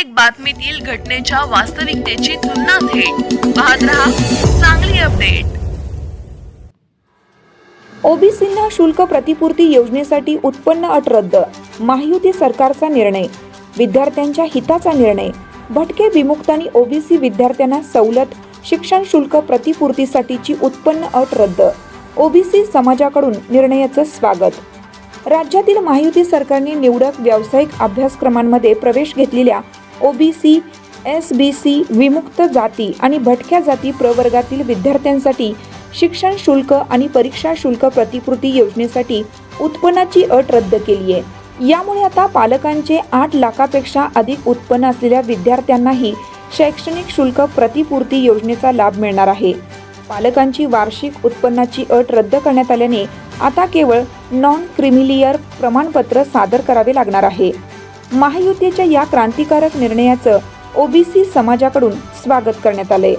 प्रत्येक बातमीतील घटनेच्या वास्तविकतेची तुलना थेट. पाहत रहा चांगली अपडेट ओबीसींना शुल्क प्रतिपूर्ती योजनेसाठी उत्पन्न अट रद्द महायुती सरकारचा निर्णय विद्यार्थ्यांच्या हिताचा निर्णय भटके विमुक्त आणि ओबीसी विद्यार्थ्यांना सवलत शिक्षण शुल्क प्रतिपूर्तीसाठीची उत्पन्न अट रद्द ओबीसी समाजाकडून निर्णयाचं स्वागत. राज्यातील महायुती सरकारने निवडक व्यावसायिक अभ्यासक्रमांमध्ये प्रवेश घेतलेल्या ओबीसी एस बी सी विमुक्त जाती आणि भटक्या जाती प्रवर्गातील विद्यार्थ्यांसाठी शिक्षण शुल्क आणि परीक्षा शुल्क प्रतिपूर्ती योजनेसाठी उत्पन्नाची अट रद्द केली आहे यामुळे आता पालकांचे आठ लाखापेक्षा अधिक उत्पन्न असलेल्या विद्यार्थ्यांनाही शैक्षणिक शुल्क प्रतिपूर्ती योजनेचा लाभ मिळणार आहे. पालकांची वार्षिक उत्पन्नाची अट रद्द करण्यात आल्याने आता केवळ नॉन क्रिमिलियर प्रमाणपत्र सादर करावे लागणार आहे. महायुतीच्या या क्रांतिकारक निर्णयाचं ओबीसी समाजाकडून स्वागत करण्यात आलंय.